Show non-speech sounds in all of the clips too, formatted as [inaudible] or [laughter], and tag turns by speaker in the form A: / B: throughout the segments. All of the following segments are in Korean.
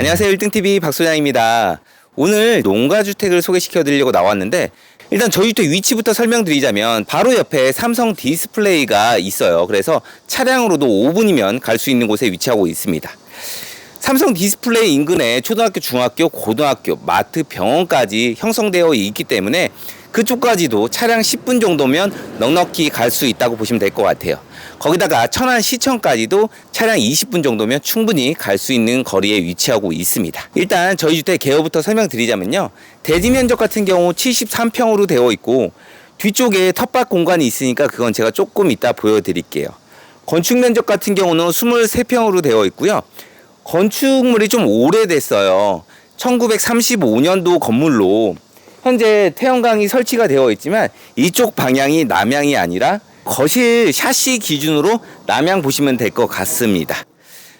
A: 안녕하세요. 1등TV 박소장입니다. 오늘 농가주택을 소개시켜 드리려고 나왔는데 일단 저희 주택 위치부터 설명드리자면 바로 옆에 삼성 디스플레이가 있어요. 그래서 차량으로도 5분이면 갈 수 있는 곳에 위치하고 있습니다. 삼성 디스플레이 인근에 초등학교, 중학교, 고등학교, 마트, 병원까지 형성되어 있기 때문에 그쪽까지도 차량 10분 정도면 넉넉히 갈 수 있다고 보시면 될 것 같아요. 거기다가 천안 시청까지도 차량 20분 정도면 충분히 갈 수 있는 거리에 위치하고 있습니다. 일단 저희 주택 개요부터 설명드리자면요. 대지 면적 같은 경우 73평으로 되어 있고 뒤쪽에 텃밭 공간이 있으니까 그건 제가 조금 이따 보여드릴게요. 건축 면적 같은 경우는 23평으로 되어 있고요. 건축물이 좀 오래됐어요. 1935년도 건물로 현재 태양광이 설치가 되어 있지만 이쪽 방향이 남향이 아니라 거실 샤시 기준으로 남향 보시면 될 것 같습니다.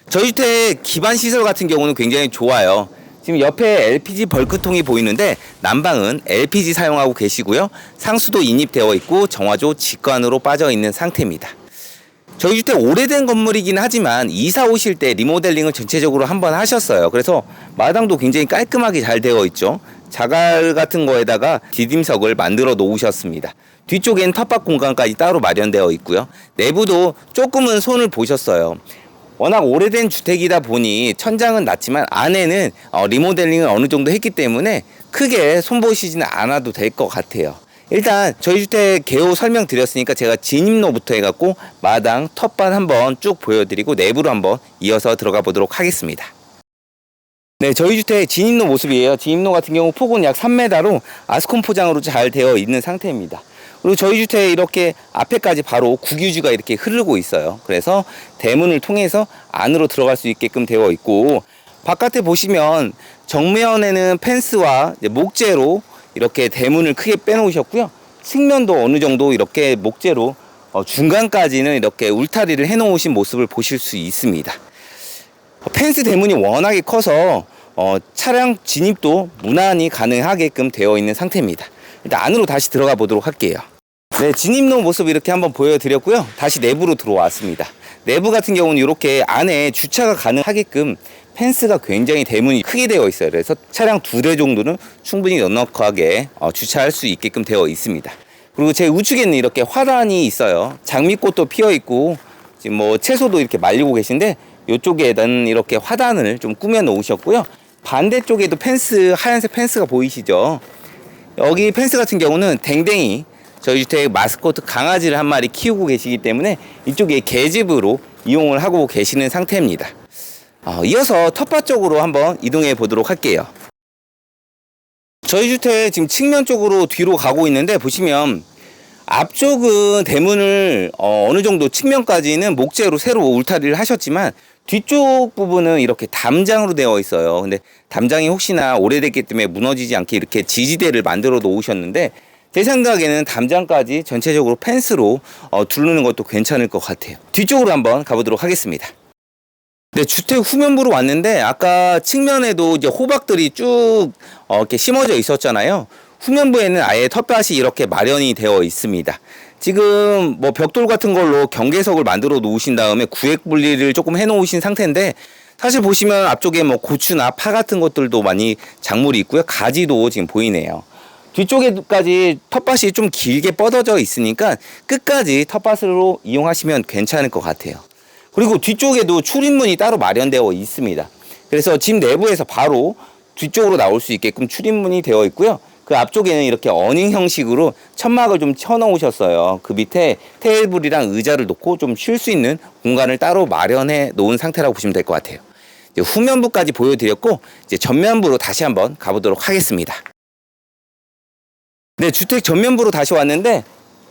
A: 저희 주택 기반 시설 같은 경우는 굉장히 좋아요. 지금 옆에 LPG 벌크통이 보이는데 난방은 LPG 사용하고 계시고요. 상수도 인입되어 있고 정화조 직관으로 빠져 있는 상태입니다. 저희 주택 오래된 건물이긴 하지만 이사 오실 때 리모델링을 전체적으로 한번 하셨어요. 그래서 마당도 굉장히 깔끔하게 잘 되어 있죠. 자갈 같은 거에다가 디딤석을 만들어 놓으셨습니다. 뒤쪽엔 텃밭 공간까지 따로 마련되어 있고요. 내부도 조금은 손을 보셨어요. 워낙 오래된 주택이다 보니 천장은 낮지만 안에는 어, 리모델링을 어느 정도 했기 때문에 크게 손보시지는 않아도 될 것 같아요. 일단 저희 주택 개요 설명드렸으니까 제가 진입로부터 해갖고 마당 텃밭 한번 쭉 보여드리고 내부로 한번 이어서 들어가 보도록 하겠습니다. 네, 저희 주택 진입로 모습이에요. 진입로 같은 경우 폭은 약 3m로 아스콘 포장으로 잘 되어 있는 상태입니다. 그리고 저희 주택 이렇게 앞에까지 바로 국유지가 이렇게 흐르고 있어요. 그래서 대문을 통해서 안으로 들어갈 수 있게끔 되어 있고 바깥에 보시면 정면에는 펜스와 목재로 이렇게 대문을 크게 빼놓으셨고요. 측면도 어느 정도 이렇게 목재로 어, 중간까지는 이렇게 울타리를 해놓으신 모습을 보실 수 있습니다. 펜스 대문이 워낙에 커서 어, 차량 진입도 무난히 가능하게끔 되어 있는 상태입니다. 일단 안으로 다시 들어가 보도록 할게요. 네, 진입로 모습 이렇게 한번 보여드렸고요. 다시 내부로 들어왔습니다. 내부 같은 경우는 이렇게 안에 주차가 가능하게끔 펜스가 굉장히 대문이 크게 되어 있어요. 그래서 차량 두 대 정도는 충분히 넉넉하게 어, 주차할 수 있게끔 되어 있습니다. 그리고 제 우측에는 이렇게 화단이 있어요. 장미꽃도 피어 있고 지금 뭐 채소도 이렇게 말리고 계신데 이쪽에는 이렇게 화단을 좀 꾸며 놓으셨고요. 반대쪽에도 펜스 하얀색 펜스가 보이시죠? 여기 펜스 같은 경우는 댕댕이 저희 주택 마스코트 강아지를 한 마리 키우고 계시기 때문에 이쪽에 개집으로 이용을 하고 계시는 상태입니다. 어, 이어서 텃밭 쪽으로 한번 이동해 보도록 할게요. 저희 주택 지금 측면 쪽으로 뒤로 가고 있는데 보시면 앞쪽은 대문을 어, 느 정도 측면까지는 목재로 새로 울타리를 하셨지만 뒤쪽 부분은 이렇게 담장으로 되어 있어요. 근데 담장이 혹시나 오래됐기 때문에 무너지지 않게 이렇게 지지대를 만들어 놓으셨는데 제 생각에는 담장까지 전체적으로 펜스로 어, 두르는 것도 괜찮을 것 같아요. 뒤쪽으로 한번 가보도록 하겠습니다. 네, 주택 후면부로 왔는데 아까 측면에도 이제 호박들이 쭉 어, 이렇게 심어져 있었잖아요. 후면부에는 아예 텃밭이 이렇게 마련이 되어 있습니다. 지금 뭐 벽돌 같은 걸로 경계석을 만들어 놓으신 다음에 구획 분리를 조금 해 놓으신 상태인데 사실 보시면 앞쪽에 뭐 고추나 파 같은 것들도 많이 작물이 있고요. 가지도 지금 보이네요. 뒤쪽에까지 텃밭이 좀 길게 뻗어져 있으니까 끝까지 텃밭으로 이용하시면 괜찮을 것 같아요. 그리고 뒤쪽에도 출입문이 따로 마련되어 있습니다. 그래서 집 내부에서 바로 뒤쪽으로 나올 수 있게끔 출입문이 되어 있고요. 그 앞쪽에는 이렇게 어닝 형식으로 천막을 좀 쳐놓으셨어요. 그 밑에 테이블이랑 의자를 놓고 좀 쉴 수 있는 공간을 따로 마련해 놓은 상태라고 보시면 될 것 같아요. 후면부까지 보여드렸고 이제 전면부로 다시 한번 가보도록 하겠습니다. 네, 주택 전면부로 다시 왔는데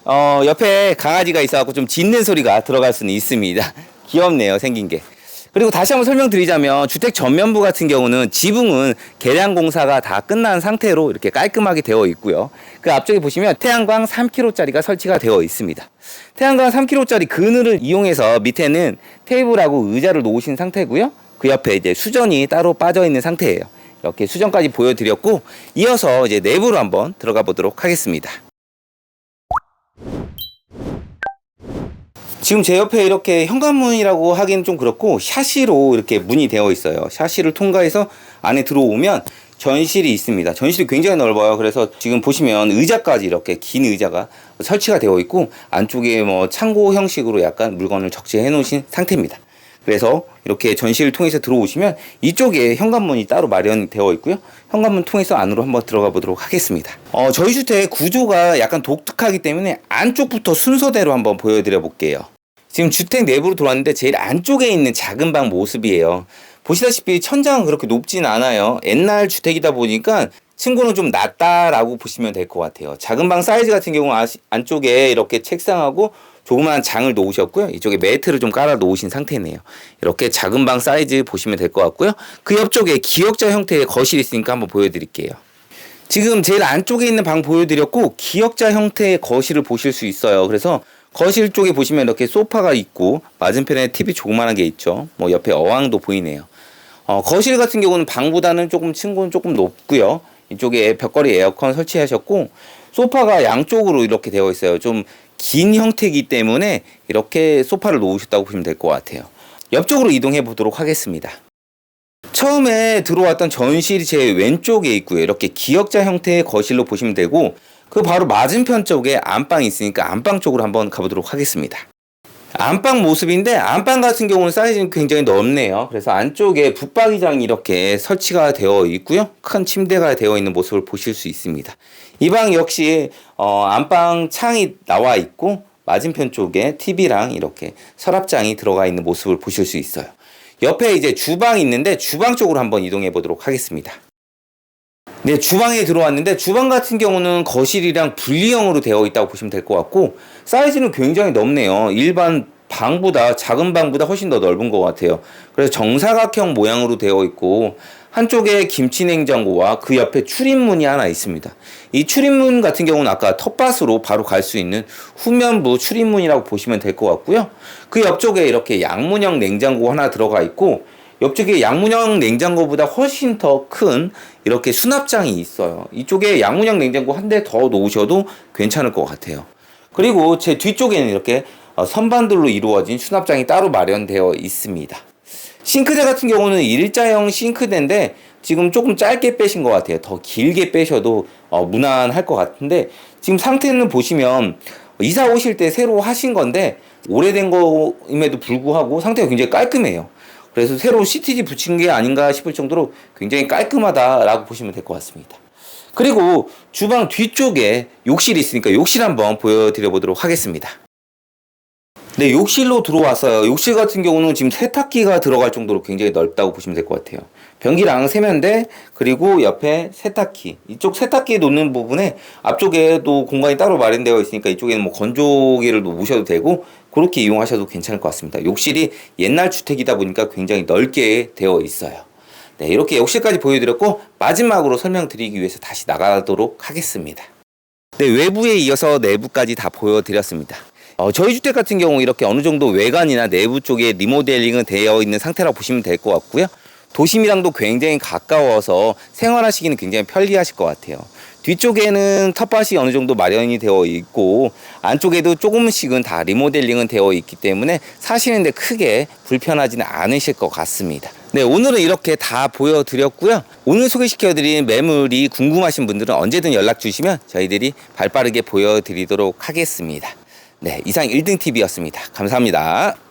A: 어, 옆에 강아지가 있어갖고 좀 짖는 소리가 들어갈 수는 있습니다. [laughs] 귀엽네요, 생긴 게. 그리고 다시 한번 설명드리자면 주택 전면부 같은 경우는 지붕은 개량 공사가 다 끝난 상태로 이렇게 깔끔하게 되어 있고요. 그 앞쪽에 보시면 태양광 3kg짜리가 설치가 되어 있습니다. 태양광 3kg짜리 그늘을 이용해서 밑에는 테이블하고 의자를 놓으신 상태고요. 그 옆에 이제 수전이 따로 빠져 있는 상태예요. 이렇게 수전까지 보여드렸고 이어서 이제 내부로 한번 들어가 보도록 하겠습니다. 지금 제 옆에 이렇게 현관문이라고 하기는 좀 그렇고 샤시로 이렇게 문이 되어 있어요. 샤시를 통과해서 안에 들어오면 전실이 있습니다. 전실이 굉장히 넓어요. 그래서 지금 보시면 의자까지 이렇게 긴 의자가 설치가 되어 있고 안쪽에 뭐 창고 형식으로 약간 물건을 적재해 놓으신 상태입니다. 그래서 이렇게 전시를 통해서 들어오시면 이쪽에 현관문이 따로 마련되어 있고요. 현관문 통해서 안으로 한번 들어가 보도록 하겠습니다. 어, 저희 주택 구조가 약간 독특하기 때문에 안쪽부터 순서대로 한번 보여드려 볼게요. 지금 주택 내부로 들어왔는데 제일 안쪽에 있는 작은 방 모습이에요. 보시다시피 천장은 그렇게 높진 않아요. 옛날 주택이다 보니까 층고는 좀 낮다라고 보시면 될 것 같아요. 작은 방 사이즈 같은 경우 는 안쪽에 이렇게 책상하고 조그만 장을 놓으셨고요. 이쪽에 매트를 좀 깔아 놓으신 상태네요. 이렇게 작은 방 사이즈 보시면 될 것 같고요. 그 옆쪽에 기역자 형태의 거실이 있으니까 한번 보여드릴게요. 지금 제일 안쪽에 있는 방 보여드렸고 기역자 형태의 거실을 보실 수 있어요. 그래서 거실 쪽에 보시면 이렇게 소파가 있고 맞은편에 TV 조그만한 게 있죠. 뭐 옆에 어항도 보이네요. 어, 거실 같은 경우는 방보다는 조금 층고는 조금 높고요. 이쪽에 벽걸이 에어컨 설치하셨고 소파가 양쪽으로 이렇게 되어 있어요. 좀 긴 형태이기 때문에 이렇게 소파를 놓으셨다고 보시면 될 것 같아요. 옆쪽으로 이동해 보도록 하겠습니다. 처음에 들어왔던 전실이 제 왼쪽에 있고요. 이렇게 기역자 형태의 거실로 보시면 되고 그 바로 맞은편 쪽에 안방이 있으니까 안방 쪽으로 한번 가보도록 하겠습니다. 안방 모습인데 안방 같은 경우는 사이즈는 굉장히 넓네요. 그래서 안쪽에 붙박이장이 이렇게 설치가 되어 있고요. 큰 침대가 되어 있는 모습을 보실 수 있습니다. 이 방 역시 어, 안방 창이 나와 있고 맞은편 쪽에 TV랑 이렇게 서랍장이 들어가 있는 모습을 보실 수 있어요. 옆에 이제 주방이 있는데 주방 쪽으로 한번 이동해 보도록 하겠습니다. 네, 주방에 들어왔는데 주방 같은 경우는 거실이랑 분리형으로 되어 있다고 보시면 될 것 같고 사이즈는 굉장히 넓네요. 일반 방보다 작은 방보다 훨씬 더 넓은 것 같아요. 그래서 정사각형 모양으로 되어 있고 한쪽에 김치 냉장고와 그 옆에 출입문이 하나 있습니다. 이 출입문 같은 경우는 아까 텃밭으로 바로 갈 수 있는 후면부 출입문이라고 보시면 될 것 같고요. 그 옆쪽에 이렇게 양문형 냉장고 하나 들어가 있고 옆쪽에 양문형 냉장고보다 훨씬 더 큰 이렇게 수납장이 있어요. 이쪽에 양문형 냉장고 한 대 더 놓으셔도 괜찮을 것 같아요. 그리고 제 뒤쪽에는 이렇게 어, 선반들로 이루어진 수납장이 따로 마련되어 있습니다. 싱크대 같은 경우는 일자형 싱크대인데 지금 조금 짧게 빼신 것 같아요. 더 길게 빼셔도 어, 무난할 것 같은데 지금 상태는 보시면 이사 오실 때 새로 하신 건데 오래된 거임에도 불구하고 상태가 굉장히 깔끔해요. 그래서 새로 CTG 붙인 게 아닌가 싶을 정도로 굉장히 깔끔하다라고 보시면 될 것 같습니다. 그리고 주방 뒤쪽에 욕실이 있으니까 욕실 한번 보여드려 보도록 하겠습니다. 네, 욕실로 들어왔어요. 욕실 같은 경우는 지금 세탁기가 들어갈 정도로 굉장히 넓다고 보시면 될 것 같아요. 변기랑 세면대, 그리고 옆에 세탁기. 이쪽 세탁기 놓는 부분에 앞쪽에도 공간이 따로 마련되어 있으니까 이쪽에는 뭐 건조기를 놓으셔도 되고, 그렇게 이용하셔도 괜찮을 것 같습니다. 욕실이 옛날 주택이다 보니까 굉장히 넓게 되어 있어요. 네, 이렇게 욕실까지 보여드렸고, 마지막으로 설명드리기 위해서 다시 나가도록 하겠습니다. 네, 외부에 이어서 내부까지 다 보여드렸습니다. 어, 저희 주택 같은 경우 이렇게 어느 정도 외관이나 내부 쪽에 리모델링은 되어 있는 상태라고 보시면 될 것 같고요. 도심이랑도 굉장히 가까워서 생활하시기는 굉장히 편리하실 것 같아요. 뒤쪽에는 텃밭이 어느 정도 마련이 되어 있고 안쪽에도 조금씩은 다 리모델링은 되어 있기 때문에 사시는데 크게 불편하지는 않으실 것 같습니다. 네, 오늘은 이렇게 다 보여드렸고요. 오늘 소개시켜드린 매물이 궁금하신 분들은 언제든 연락 주시면 저희들이 발 빠르게 보여드리도록 하겠습니다. 네, 이상 1등 TV였습니다. 감사합니다.